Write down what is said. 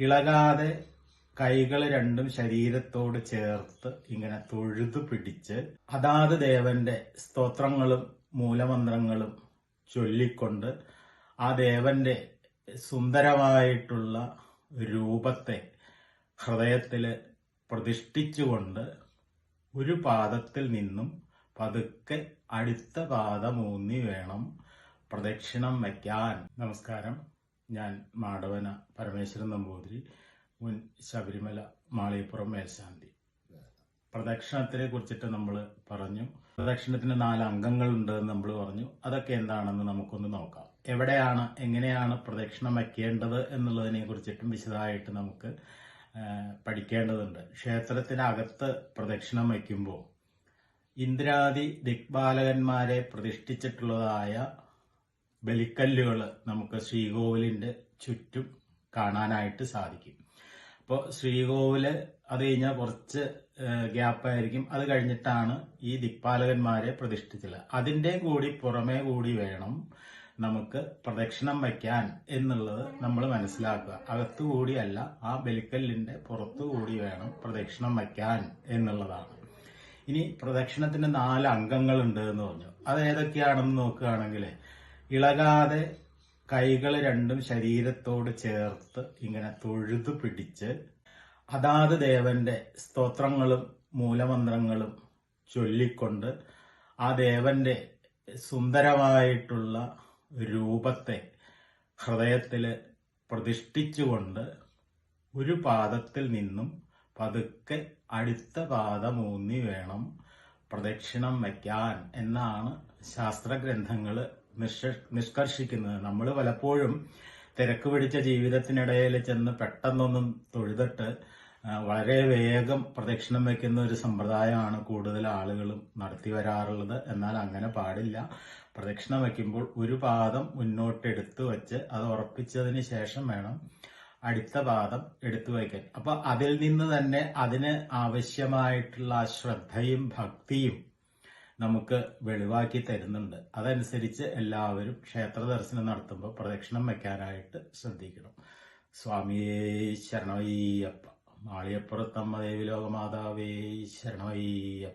ഇളകാതെ കൈകൾ രണ്ടും ശരീരത്തോട് ചേർത്ത് ഇങ്ങനെ തൊഴുതു പിടിച്ച് അതാത് ദേവന്റെ സ്തോത്രങ്ങളും മൂലമന്ത്രങ്ങളും ചൊല്ലിക്കൊണ്ട് ആ ദേവന്റെ സുന്ദരമായിട്ടുള്ള രൂപത്തെ ഹൃദയത്തിൽ പ്രതിഷ്ഠിച്ചുകൊണ്ട് ഒരു പാദത്തിൽ നിന്നും പതുക്കെ അടുത്ത പാദമൂന്നി വേണം പ്രദക്ഷിണം വയ്ക്കാൻ. നമസ്കാരം. ഞാൻ മാടവന പരമേശ്വരൻ നമ്പൂതിരി മുൻ ശബരിമല മാളിയപ്പുറം മേൽശാന്തി. പ്രദക്ഷിണത്തിനെ കുറിച്ചിട്ട് നമ്മൾ പറഞ്ഞു. പ്രദക്ഷിണത്തിന് നാല് അംഗങ്ങളുണ്ട് എന്ന് നമ്മൾ പറഞ്ഞു. അതൊക്കെ എന്താണെന്ന് നമുക്കൊന്ന് നോക്കാം. എവിടെയാണ് എങ്ങനെയാണ് പ്രദക്ഷിണം വയ്ക്കേണ്ടത് എന്നുള്ളതിനെ കുറിച്ചിട്ടും വിശദമായിട്ട് നമുക്ക് പഠിക്കേണ്ടതുണ്ട്. ക്ഷേത്രത്തിനകത്ത് പ്രദക്ഷിണം വയ്ക്കുമ്പോൾ ഇന്ദ്രാദി ദിക്പാലകന്മാരെ പ്രതിഷ്ഠിച്ചിട്ടുള്ളതായ ബലിക്കല്ലുകൾ നമുക്ക് ശ്രീകോവിലിന്റെ ചുറ്റും കാണാനായിട്ട് സാധിക്കും. അപ്പോൾ ശ്രീകോവിൽ അത് കഴിഞ്ഞാൽ കുറച്ച് ഗ്യാപ്പായിരിക്കും. അത് കഴിഞ്ഞിട്ടാണ് ഈ ദിക്പാലകന്മാരെ പ്രതിഷ്ഠിച്ചത്. അതിന്റെ കൂടി പുറമേ കൂടി വേണം നമുക്ക് പ്രദക്ഷിണം വയ്ക്കാൻ എന്നുള്ളത് നമ്മൾ മനസ്സിലാക്കുക. അകത്തു കൂടിയല്ല ആ ബലിക്കല്ലിന്റെ പുറത്തു കൂടി വേണം പ്രദക്ഷിണം വയ്ക്കാൻ എന്നുള്ളതാണ്. ഇനി പ്രദക്ഷിണത്തിന് നാല് അംഗങ്ങളുണ്ട് എന്ന് പറഞ്ഞു. അത് ഏതൊക്കെയാണെന്ന് നോക്കുകയാണെങ്കിൽ ഇളകാതെ കൈകൾ രണ്ടും ശരീരത്തോട് ചേർത്ത് ഇങ്ങനെ തൊഴുതു പിടിച്ച് അതാത് ദേവന്റെ സ്തോത്രങ്ങളും മൂലമന്ത്രങ്ങളും ചൊല്ലിക്കൊണ്ട് ആ ദേവന്റെ സുന്ദരമായിട്ടുള്ള രൂപത്തെ ഹൃദയത്തിൽ പ്രതിഷ്ഠിച്ചുകൊണ്ട് ഒരു പാദത്തിൽ നിന്നും പതുക്കെ അടുത്ത പാദമൂന്നി വേണം പ്രദക്ഷിണം വയ്ക്കാൻ എന്നാണ് ശാസ്ത്രഗ്രന്ഥങ്ങൾ നിഷ്കർഷിക്കുന്നത്. നമ്മൾ പലപ്പോഴും തിരക്ക് പിടിച്ച ജീവിതത്തിനിടയിൽ ചെന്ന് പെട്ടെന്നൊന്നും തൊഴുതിട്ട് വളരെ വേഗം പ്രദക്ഷിണം വയ്ക്കുന്ന ഒരു സമ്പ്രദായമാണ് കൂടുതൽ ആളുകളും നടത്തി വരാറുള്ളത്. എന്നാൽ അങ്ങനെ പാടില്ല. പ്രദക്ഷിണം വയ്ക്കുമ്പോൾ ഒരു പാദം മുന്നോട്ട് എടുത്തു വച്ച് അത് ഉറപ്പിച്ചതിന് ശേഷം വേണം അടുത്ത പാദം എടുത്തു വയ്ക്കാൻ. അപ്പൊ അതിൽ നിന്ന് തന്നെ അതിന് ആവശ്യമായിട്ടുള്ള ശ്രദ്ധയും ഭക്തിയും നമുക്ക് വെളിവാക്കി തരുന്നുണ്ട്. അതനുസരിച്ച് എല്ലാവരും ക്ഷേത്ര ദർശനം നടത്തുമ്പോൾ പ്രദക്ഷിണം വെക്കാനായിട്ട് ശ്രദ്ധിക്കണം. സ്വാമിയേ ശരണയ്യപ്പ മാളിയപ്പുറത്തമ്മ ദേവി ലോകമാതാവേ ശരണയ്യപ്പ